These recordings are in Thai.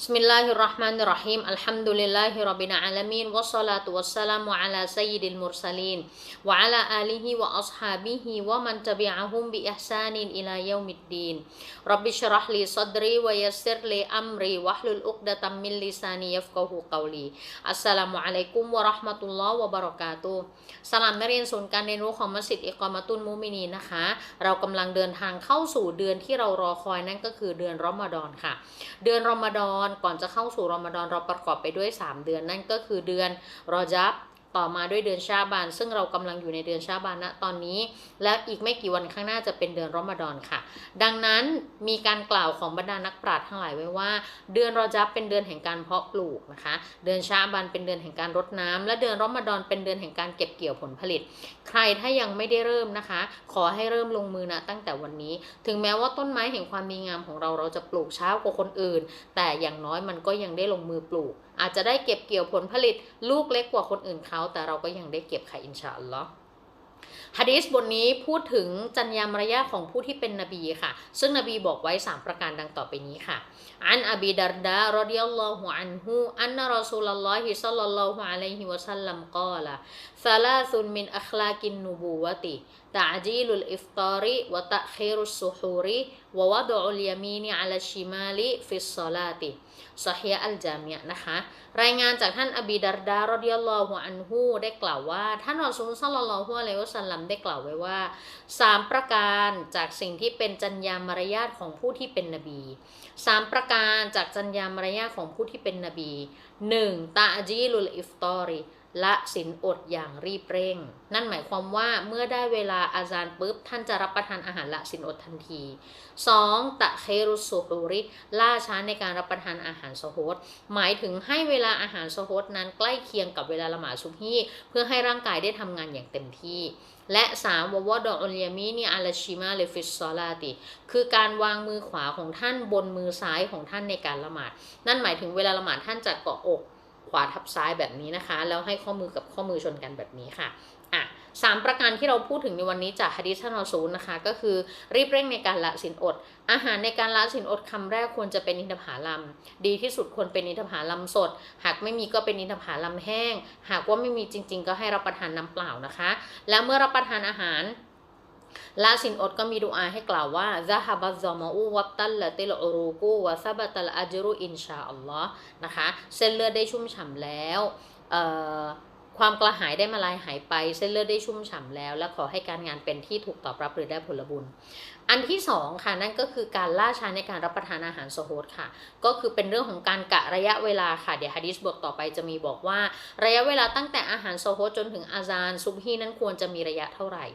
بسم الله الرحمن الرحيم الحمد لله رب العالمين والصلاة والسلام على سيد المرسلين وعلى آله وأصحابه ومن تبعهم بإحسان إلى يوم الدين رب اشرح لي صدري ويسر لي أمري واحلل عقدة من لساني يفقه قولي السلام عليكم ورحمة الله وبركاته สลามนักเรียนศูนย์การเรียนรู้ของมัสยิดอิกอมาตุนมุมินีนะคะ เรากำลังเดินทางเข้าสู่เดือนที่เรารอคอยนั่นก็คือเดือนรอมฎอนค่ะ เดือนรอมฎอน นก่อนจะเข้าสู่รอมฎอนเราประกอบไปด้วย 3 เดือนนั่นก็คือเดือนรอจับ ต่อมาด้วยเดือนชาบาน ซึ่งเรากำลังอยู่ในเดือนชาบานณตอนนี้ และอีกไม่กี่วันข้างหน้าจะเป็นเดือนรอมฎอนค่ะ ดังนั้นมีการกล่าวของบรรดานักปราชญ์ทั้งหลายไว้ว่า เดือนรอจับเป็นเดือนแห่งการเพาะปลูกนะคะ เดือนชาบานเป็นเดือนแห่งการรดน้ำและเดือนรอมฎอนเป็นเดือนแห่งการเก็บเกี่ยวผลผลิต ใครถ้ายังไม่ได้เริ่มนะคะ ขอให้เริ่มลงมือนะตั้งแต่วันนี้ ถึงแม้ว่าต้นไม้แห่งความดีงามของเราเราจะปลูกช้ากว่าคนอื่น แต่อย่างน้อยมันก็ยังได้ลงมือปลูก อาจจะได้เก็บเกี่ยวผลผลิต ลูกเล็กกว่าคนอื่นเขาแต่เราก็ยังได้เก็บค่ะอินชาอัลลอฮ์ฮะดีษบทนี้พูดถึงจรรยามารยาของผู้ที่เป็นนบีค่ะ ซึ่งนบีบอกไว้ 3 ประการดังต่อไปนี้ค่ะ อันอบีดารดารดิยัลลอฮุอันฮูอันนรอซูลลอฮิซัลลัลลอฮุอะลัยฮิวะซัลลัมกอละซาลาซุนมินอัคลากินนูบูวะติ تعجيل الإفطار وتأخير السحور ووضع اليمين على الشمال في الصلاة ซอฮีอัลจามียะนะคะ รายงานจากท่านอบีดารดารอดิยัลลอฮุอันฮูได้กล่าวว่า ท่านรอซูลซัลลัลลอฮุอะลัยฮิวะสัลลัมได้กล่าวไว้ว่าสามประการจากสิ่งที่เป็นจัญญามารยาทของผู้ที่เป็นนบีสามประการจากจัญญามารยาทของผู้ที่เป็นนบีหนึ่งตาจีลุลอิฟตอรี ละสินอดอย่างรีบเร่ง นั่นหมายความว่าเมื่อได้เวลาอาจารย์ปุ๊บ ท่านจะรับประทานอาหารละสินอดทันที 2. ตะเครุสุฮูริล่าช้าในการรับประทานอาหารสโฮดหมายถึงให้เวลาอาหารสโฮดนั้นใกล้เคียงกับเวลาละหมาดซุบฮีเพื่อให้ร่างกายได้ทำงานอย่างเต็มที่ และ 3. ววดออุลยมีนีอาลาชิมาเลฟิสซอลาติ คือการวางมือขวาของท่านบนมือซ้ายของท่านในการละหมาด นั่นหมายถึงเวลาละหมาดท่านจะเกาะอก ขวาทับซ้ายแบบนี้นะคะ แล้วให้ข้อมือกับข้อมือชนกันแบบนี้ค่ะอะสามประการที่เราพูดถึงในวันนี้จากฮะดิษท่านอซูลนะคะ ก็คือรีบเร่งในการละสินอด อาหารในการละสินอดคำแรกควรจะเป็นอินทผลัม ดีที่สุดควรเป็นอินทผลัมสด หากไม่มีก็เป็นอินทผลัมแห้ง หากว่าไม่มีจริง ๆ ก็ให้รับประทานน้ำเปล่านะคะ แล้วเมื่อรับประทานอาหาร ลาสินอดก็มีดูอาให้กล่าวว่าซาฮาบัซอมาอูวัตตัลละติลอูรูกูวะซาบัตัลอัจรุอินชาอัลลอฮ์นะคะ เส้นเลือดได้ชุ่มฉ่ำแล้ว ความกระหายได้มาลายหายไป เส้นเลือดได้ชุ่มฉ่ำแล้ว และขอให้การงานเป็นที่ถูกตอบรับหรือได้ผลบุญ อันที่สองค่ะนั่นก็คือการล่าช้าในการรับประทานอาหารโซโฮดค่ะ ก็คือเป็นเรื่องของการกะระยะเวลาค่ะ เดี๋ยวฮะดิษบทต่อไปจะมีบอกว่า ระยะเวลาตั้งแต่อาหารโซโฮดจนถึงอาซานซุบฮีนั้นควรจะมีระยะเท่าไหร่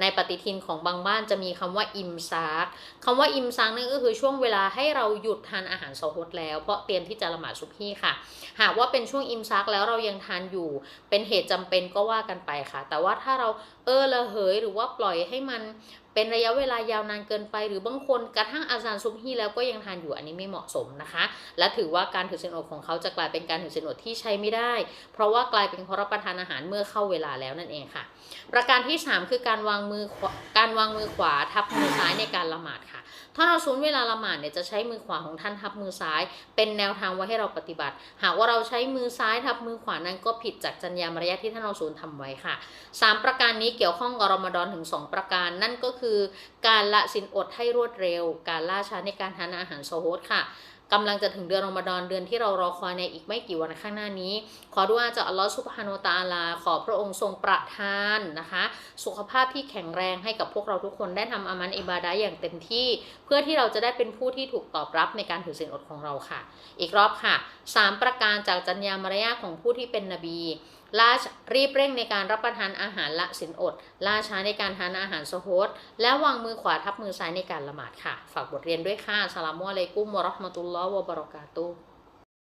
ในปฏิทินของบางบ้านจะมีคำว่าอิมซากคำว่าอิมซากนั่นก็คือช่วงเวลาให้เราหยุดทานอาหารโซโฮดแล้วเพราะเตรียมที่จะละหมาดซุบฮีค่ะ หากว่าเป็นช่วงอิมซักแล้วเรายังทานอยู่เป็นเหตุจำเป็นก็ว่ากันไปค่ะ แต่ว่าถ้าเราเออละเหยหรือว่าปล่อยให้มันเป็นระยะเวลายาวนานเกินไป หรือบางคนกระทั่งอาซานซุบฮีแล้วก็ยังทานอยู่อันนี้ไม่เหมาะสมนะคะ และถือว่าการถือศีลอดของเขาจะกลายเป็นการถือศีลอดที่ใช้ไม่ได้ เพราะว่ากลายเป็นเพราะรับประทานอาหารเมื่อเข้าเวลาแล้วนั่นเองค่ะ ประการที่ 3 คือการวางมือการวางมือขวาทับมือซ้ายในการละหมาดค่ะถ้าเราซุนเวลาละหมาดเนี่ยจะใช้มือขวาของท่านทับมือซ้าย เป็นแนวทางไว้ให้เราปฏิบัติ หากว่าเราใช้มือซ้ายทับมือขวานั้นก็ผิดจากจัญญามารยาที่ท่านเราซูลทำไว้ค่ะ 3 ประการนี้เกี่ยวข้องกับรอมฎอนถึง 2 ประการ นั่นก็คือการละสินอดให้รวดเร็ว การล่าช้าในการทานอาหารโซโฮดค่ะ กำลังจะถึงเดือนรอมฎอนเดือนที่เรารอคอยในอีกไม่กี่วันข้างหน้านี้ ขอดุอาจากอัลลอฮฺสุบฮานุตาลา ขอพระองค์ทรงประทานนะคะ สุขภาพที่แข็งแรงให้กับพวกเราทุกคนได้ทำอามันอิบาดะอย่างเต็มที่ เพื่อที่เราจะได้เป็นผู้ที่ถูกตอบรับในการถือศีลอดของเราค่ะ อีกรอบค่ะ 3 ประการจากจัญญามารยาของผู้ที่เป็นนบีล่ารีบเร่งในการรับประทานอาหารละสินอด ล่าช้าในการทานอาหารสโฮดและวางมือขวาทับมือซ้ายในการละหมาดค่ะ ฝากบทเรียนด้วยค่ะสลามุอะลัยกุมวะราะห์มะตุลลอฮ์